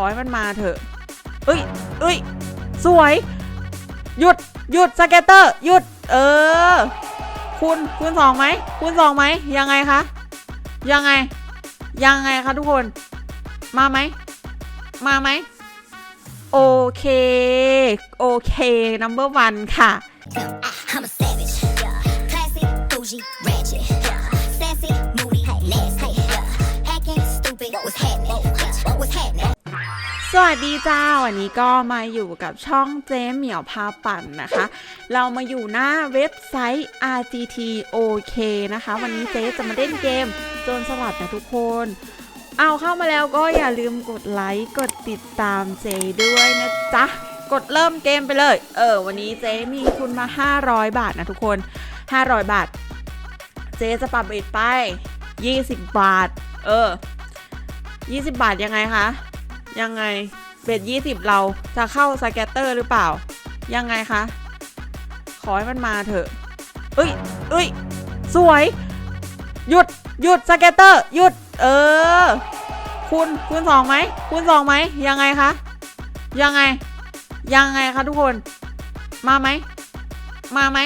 อให้มันมาเถอะ เอ้ยเอ้ย สวย หยุด หยุดสเก็ตเตอร์ หยุด เออคุณคูณสองไหม คูณสองไหม ยังไงคะ ยังไง ยังไงคะทุกคน มาไหม มาไหม โอเค โอเค number one ค่ะ I'm a savage. Classy, bougie, ratchet. Sassy, moody, nasty. Hacking, stupid. Was วัสดีจ้าวันนี้ก็มาอยู่กับช่องเจ๊เหมียวพาปั่นนะคะ เรามาอยู่หน้าเว็บไซต์ RGT OK นะคะ วันนี้เจ๊จะมาเล่นเกมโจนสลัดนะทุกคน เอาเข้ามาแล้วก็อย่าลืมกดไลค์กดติดตามเจด้วยนะจ๊ะ กดเริ่มเกมไปเลย เออ วันนี้เจ๊มีทุนมา 500 บาทนะทุกคน 500 บาท เจ๊จะปรับเบ็ดไป 20 บาท เออ 20 บาทยังไงคะ ยังไงเบ็ด20เราจะเข้าสแกตเตอร์หรือเปล่า ยังไงคะ ขอให้มันมาเถอะเอ้ยเอ้ย สวย หยุด หยุดสแกตเตอร์ หยุด เออ คุณคูณสองไหมคูณสองไหม ยังไงคะ ยังไง ยังไงคะทุกคน มาไหม มาไหม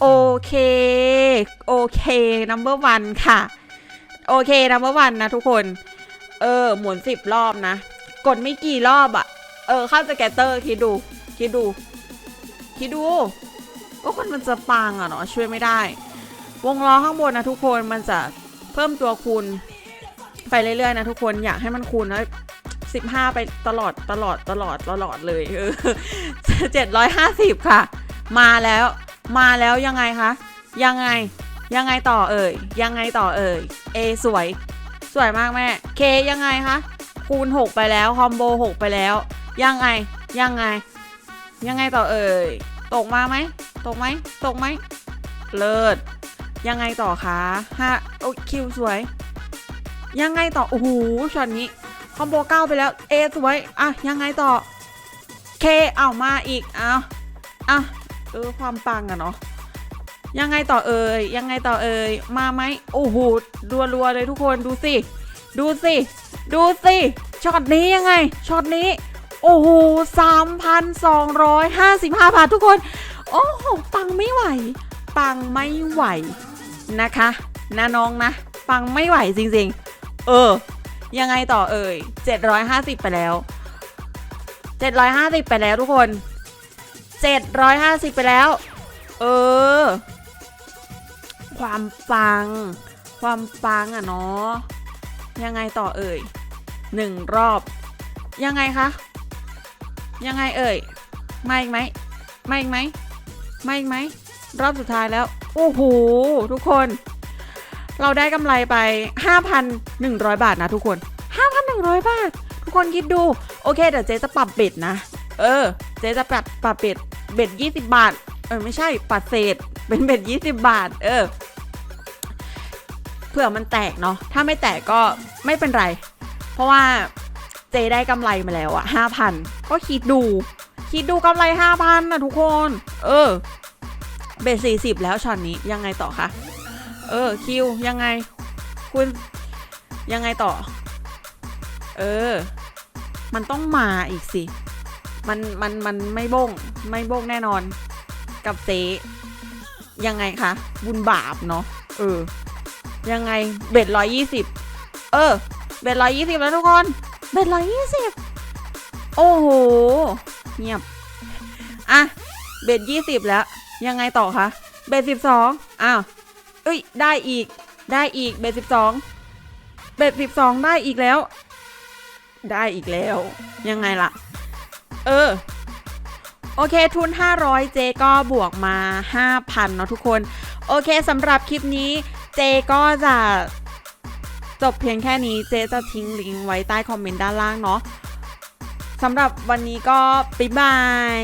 โอเค โอเค number one ค่ะ โอเค number one นะทุกคน เออ หมุนสิบรอบนะ กดไม่กี่รอบอะเออ เข้าสแกตเตอร์คิดดู คิดดู คิดดูก็คนมันจะปังอะเนาะช่วยไม่ได้ วงล้อข้างบนนะทุกคนมันจะเพิ่มตัวคูณไปเรื่อยๆนะทุกคนอยากให้มันคูณแล้วสิบห้าไปตลอดตลอดตลอดตลอดเลยเออเจ็ดร้อยห้าสิบค่ะ มาแล้ว มาแล้วยังไงคะ ยังไง ยังไงต่อเอ่ย ยังไงต่อเอ่ย A สวย สวยมากแม่ K ยังไงคะ คูณ 6 ไปแล้ว คอมโบ 6 ไปแล้ว ยังไง ยังไง ยังไงต่อเอ่ย ตกมาไหม ตกไหม ตกไหม เลิศ ยังไงต่อคะห้าโอ้คิวสวย ยังไงต่อ โอ้โหช็อตนี้ คอมโบ 9 ไปแล้ว A สวย อะ ยังไงต่อ K เอามาอีก เอาอะเออความปังอะเนาะ ยังไงต่อเอ่ยยังไงต่อเอ่ยมาไหมโอ้โหรัวๆเลยทุกคนดูสิ ดูสิ ดูสิช็อตนี้ยังไงช็อตนี้ โอ้โหสามพันสองร้อยห้าสิบห้าบาททุกคน โอ้โหปังไม่ไหว ปังไม่ไหวนะคะนะน้องนะ ปังไม่ไหวจริงๆ เออ ยังไงต่อเอ่ย750ไปแล้ว750ไปแล้วทุกคน750ไปแล้ว เออ ความปัง ความปังอะเนาะยังไงต่อเอ่ยหนึ่งรอบ ยังไงคะ ยังไงเอ่ยมาอีกไหมมาอีกไหมมาอีกไหมรอบสุดท้ายแล้ว โอ้โหทุกคน เราได้กำไรไป 5,100 บาทนะทุกคน 5,100 บาท ทุกคนคิดดู โอเค เดี๋ยวเจ๊จะปรับเบ็ดนะ เออ เจ๊จะปรับปรับเบ็ดเบ็ด 20 บาท เออไม่ใช่ปัดเศษเป็นเบ็ด 20 บาท เออ ผื่อมันแตกเนาะถ้าไม่แตกก็ไม่เป็นไร เพราะว่าเจได้กำไรมาแล้วอะ5,000ก็คิดดู คิดดูกำไร5,000นะทุกคน เออ เบส40แล้วช็อตนี้ยังไงต่อคะเออคิวยังไง คุณยังไงต่อ เออ มันต้องมาอีกสิ มันมันมันไม่บงไม่บงแน่นอน กับเจยังไงคะบุญบาปเนาะเออ ยังไงเบ็ดร้อยยี่สิบเออ เบ็ดร้อยยี่สิบแล้วทุกคน เบ็ดร้อยยี่สิบโอ้โห เงียบ อะ เบ็ดยี่สิบแล้ว ยังไงต่อคะ เบ็ดสิบสองอ้าว เอ้ย ได้อีก ได้อีก เบ็ดสิบสอง เบ็ดสิบสองได้อีกแล้ว ได้อีกแล้ว ยังไงล่ะ เออ โอเค ทุน 500 เจก็บวกมา 5,000 เนาะทุกคน โอเคสำหรับคลิปนี้ เจก็จะจบเพียงแค่นี้เจจะทิ้งลิงก์ไว้ใต้คอมเมนต์ด้านล่างเนาะสำหรับวันนี้ก็บ๊ายบาย